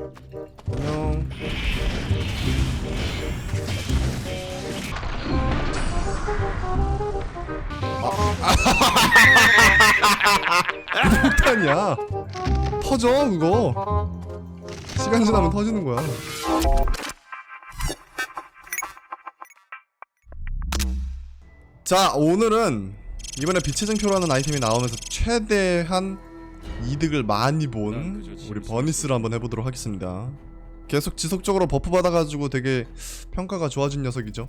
안녕. 아. 폭탄이야. 터져 그거. 시간 지나면 터지는 거야. 자 오늘은 이번에 빛의 증표라는 아이템이 나오면서 최대한 이득을 많이 본 우리 버니스를 한번 해보도록 하겠습니다. 계속 지속적으로 버프 받아가지고 되게 평가가 좋아진 녀석이죠.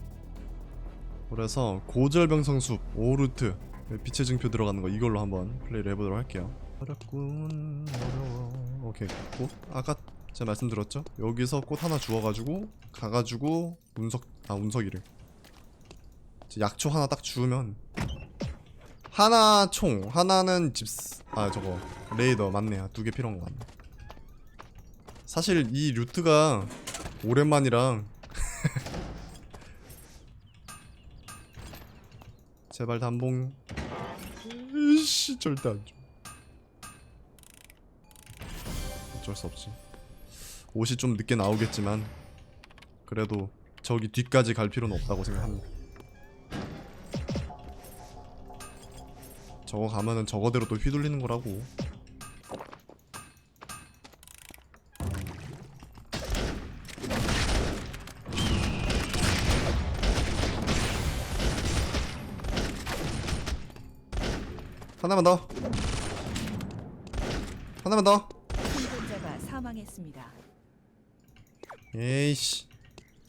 그래서 고절병성숲 오루트 빛의 증표 들어가는 거 이걸로 한번 플레이를 해보도록 할게요. 어렵군 어려워. 오케이 꽃 아까 제가 말씀드렸죠? 여기서 꽃 하나 주워가지고 가가지고 운석 아 운석이를 약초 하나 딱 주우면 하나 총 하나는 집스 아 저거 레이더 맞네. 두개 필요한 거 같네. 사실 이 루트가 오랜만이랑 제발 단봉. 이씨 절대 안 줘. 어쩔 수 없지. 옷이 좀 늦게 나오겠지만 그래도 저기 뒤까지 갈 필요는 없다고 생각합니다 저거 가면은 저거대로 또 휘둘리는 거라고. 하나만 더. 하나만 더. 생존자가 사망했습니다. 에이씨.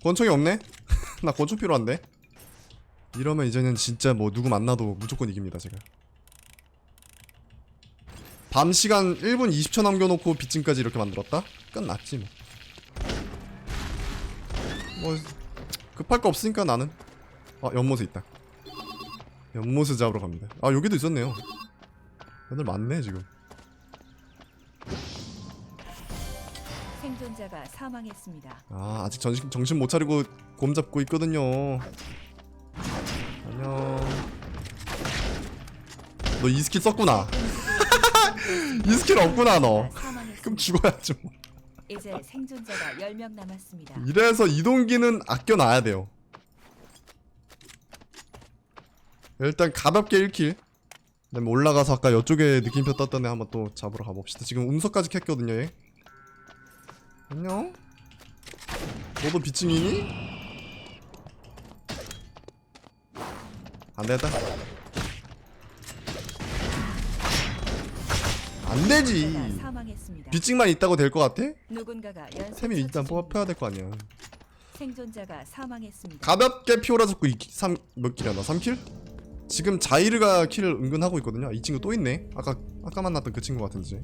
권총이 없네? 나 권총 필요한데? 이러면 이제는 진짜 뭐 누구 만나도 무조건 이깁니다 제가 밤 시간 1분 20초 남겨놓고 비침까지 이렇게 만들었다? 끝났지 뭐. 뭐 급할 거 없으니까 나는. 아 연못에 있다. 연못을 잡으러 갑니다. 아 여기도 있었네요. 애들 많네 지금. 생존자가 사망했습니다. 아 아직 정신, 정신 못 차리고 곰 잡고 있거든요. 안녕. 너 이 스킬 썼구나 이 스킬 없구나 너. 사망했습니다. 그럼 죽어야지 뭐. 이제 생존자가 10명 남았습니다. 이래서 이동기는 아껴놔야 돼요. 일단 가볍게 1킬. 그다음에 올라가서 아까 이쪽에 느낌표 떴던 애 한번 또 잡으러 가봅시다. 지금 운석까지 캤거든요 얘. 안녕? 너도 비칭이니? 안 되겠다 안 되지 생존자가 사망했습니다. 비칭만 있다고 될 것 같아? 누군가가 연쇄 템이 일단 처치 뽑아야 중입니다. 될거 아니야 생존자가 사망했습니다. 가볍게 피오라 잡고 3, 몇 킬이야 나 3킬? 지금 자이르가 킬을 은근 하고 있거든요 이 친구 또 있네 아까 아까 만났던 그 친구 같은지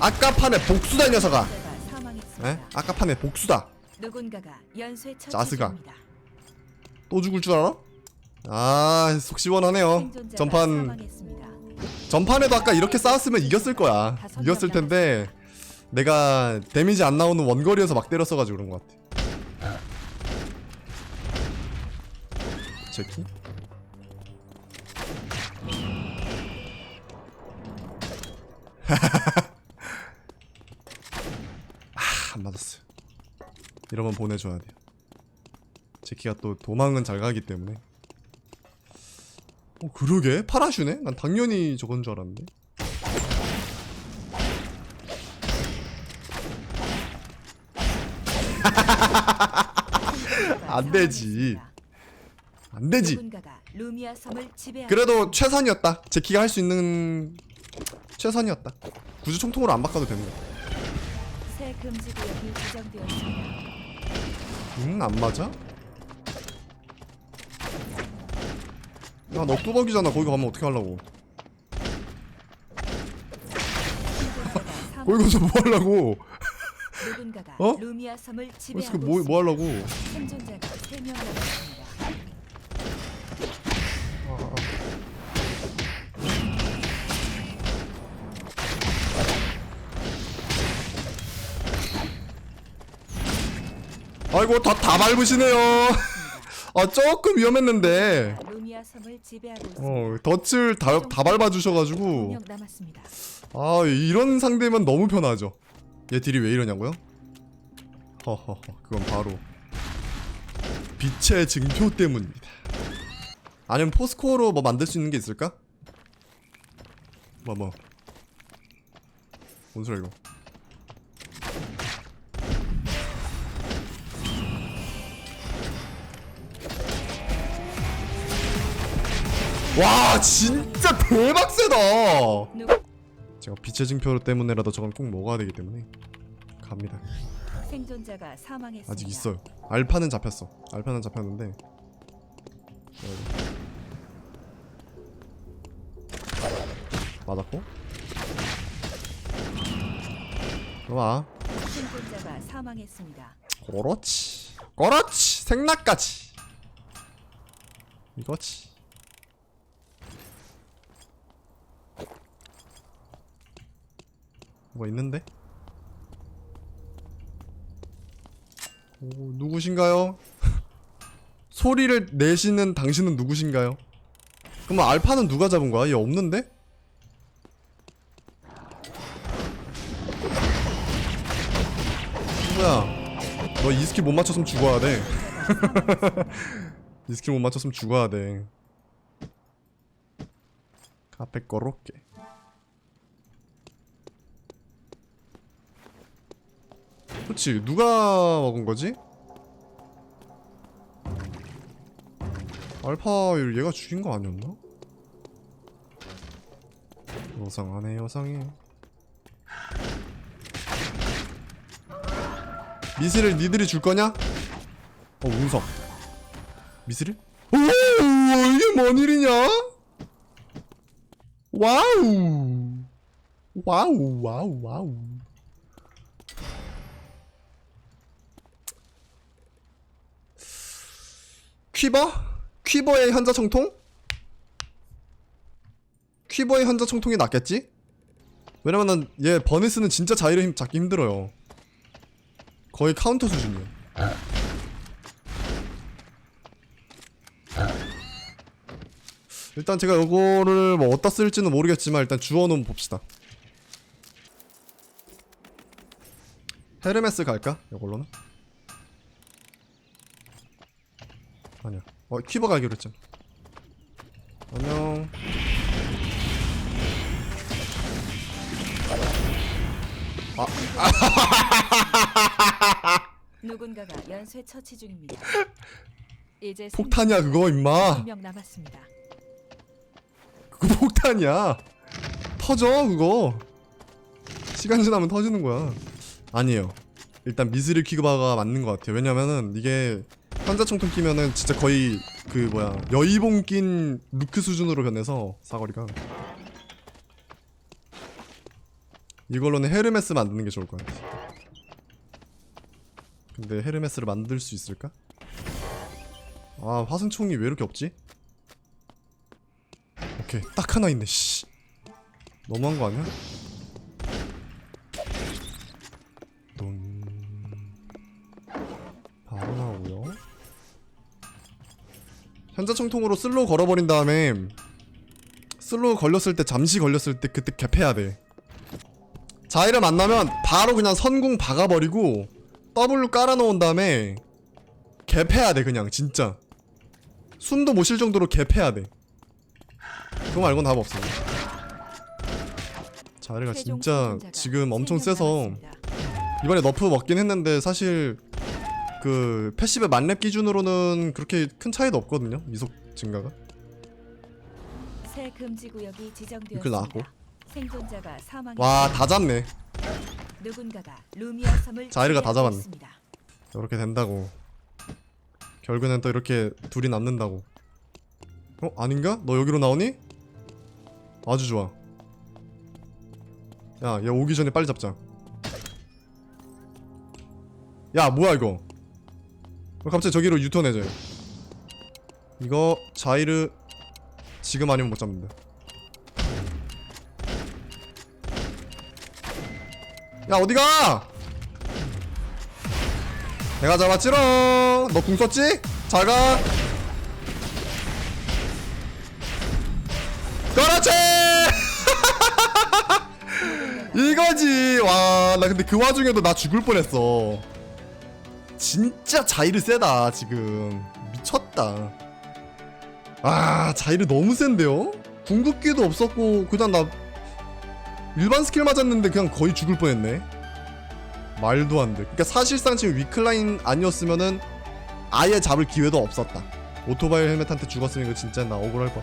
아까 판에 복수다 이 녀석아 에? 아까 판에 복수다 누군가가 연쇄 자스가. 또 죽을 줄 알아? 아 속 시원하네요 전판. 전판에도 아까 이렇게 싸웠으면 이겼을 거야. 이겼을 명 텐데 내가 데미지 안 나오는 원거리에서 막 때렸어 가지고 그런 것 같아. 제키? 아, 안 맞았어요. 이러면 보내줘야 돼요. 제키가 또 도망은 잘 가기 때문에. 어 그러게 파라슈네? 난 당연히 저건 줄 알았는데 안 되지. 안 되지 그래도 최선이었다 제키가 할 수 있는 최선이었다 굳이 총통으로 안 바꿔도 되는 거야 새 금지 구역이 지정되었습니다. 응 안 맞아? 야 너 뚜벅이잖아 거기 가면 어떻게 하려고 거기 가서 뭐 하려고 누군가가 어? 루미아 섬을 지배하고 뭐, 뭐 하려고 생존자가 3명 남았습니다. 아 이고 다, 다 밟으시네요 아 조금 위험했는데 루미아 섬을 지배하고 있습니다. 어 덫을 다, 다 밟아주셔가지고 2명 남았습니다. 아 이런 상대면 너무 편하죠 얘 딜이 왜 이러냐고요? 허허허 그건 바로 빛의 증표 때문입니다 아니면 포스코어로 뭐 만들 수 있는 게 있을까? 뭐뭐 뭔 소리야 이거 와 진짜 대박 세다 누 제가 빛의 증표 때문에라도 저건 꼭 먹어야 되기 때문에 갑니다. 생존자가 사망했습니다. 아직 있어요. 알파는 잡혔어. 알파는 잡혔는데. 맞았고 좋아 생존자가 사망했습니다. 그렇지 그렇지 생락까지 이거지 뭐가 있는데? 오, 누구신가요? 소리를 내시는 당신은 누구신가요? 그럼 알파는 누가 잡은 거야? 얘 없는데? 뭐야? 너 이 스킬 못 맞췄으면 죽어야 돼. 이 스킬 못 맞췄으면 죽어야 돼. 카페 꺼롭게. 그렇지 누가 먹은 거지? 알파 얘가 죽인 거 아니었나? 여상하네 여상해 미스를 니들이 줄 거냐? 어 운석 미스를? 오 이게 뭔 일이냐? 와우 와우 와우 와우 퀴버? 퀴버의 현자 청통? 퀴버의 현자 청통이 낫겠지? 왜냐면은 얘 버니스는 진짜 자이를 힘 잡기 힘들어요 거의 카운터 수준이에요 일단 제가 이거를 뭐 어디다 쓸지는 모르겠지만 일단 주워놓으면 봅시다 헤르메스 갈까? 이걸로는? 아니야 어 퀴버 가기로 했잖아 안녕. 누군가가 연쇄 처치 중입니다. 이제 폭탄이야 그거 임마. 2명 남았습니다. 그거 폭탄이야. 터져 그거. 시간 지나면 터지는 거야. 아니에요. 일단 미스릴 퀴그바가 맞는 것 같아요. 왜냐면은 이게 환자총통 끼면은 진짜 거의 그 뭐야 여의봉 낀 루크 수준으로 변해서 사거리가 이걸로는 헤르메스 만드는 게 좋을 것 같아 근데 헤르메스를 만들 수 있을까? 아 화승총이 왜 이렇게 없지? 오케이 딱 하나 있네 씨 너무한 거 아니야? 현자 청통으로 슬로우 걸어버린 다음에 슬로우 걸렸을 때 잠시 걸렸을 때 그때 갭해야 돼. 자이를 만나면 바로 그냥 선궁 박아버리고 W 깔아놓은 다음에 갭해야 돼 그냥 진짜. 숨도 못 쉴 정도로 갭해야 돼. 그거 말고는 답 없어. 최종 진짜 지금 엄청 세서. 이번에 너프 먹긴 했는데 사실 그 패시브 만렙 기준으로는 그렇게 큰 차이도 없거든요 이속 증가가 새 금지 구역이 지정되었습니다. 생존자가. 와다 잡네 누군가가 루미아 섬을 자이르가 다 지배하고 잡았네. 있습니다. 이렇게 된다고 결국에는 또 이렇게 둘이 남는다고 어? 아닌가? 너 여기로 나오니? 아주 좋아 야 얘 오기 전에 빨리 잡자 야 뭐야 이거 그럼 갑자기 저기로 유턴해줘요. 이거 자이르 지금 아니면 못 잡는다 야 어디가? 내가 잡았지롱. 너 궁 썼지? 잘가. 그렇지! 이거지. 와 나 근데 그 와중에도 나 죽을 뻔했어. 진짜 자이르 세다 지금. 미쳤다. 아 자이르 너무 센데요? 궁극기도 없었고 그냥 나 일반 스킬 맞았는데 그냥 거의 죽을 뻔했네. 말도 안돼. 그러니까 사실상 지금 위클라인 아니었으면은 아예 잡을 기회도 없었다. 오토바이 헬멧한테 죽었으면 이거 진짜 나 억울할 뻔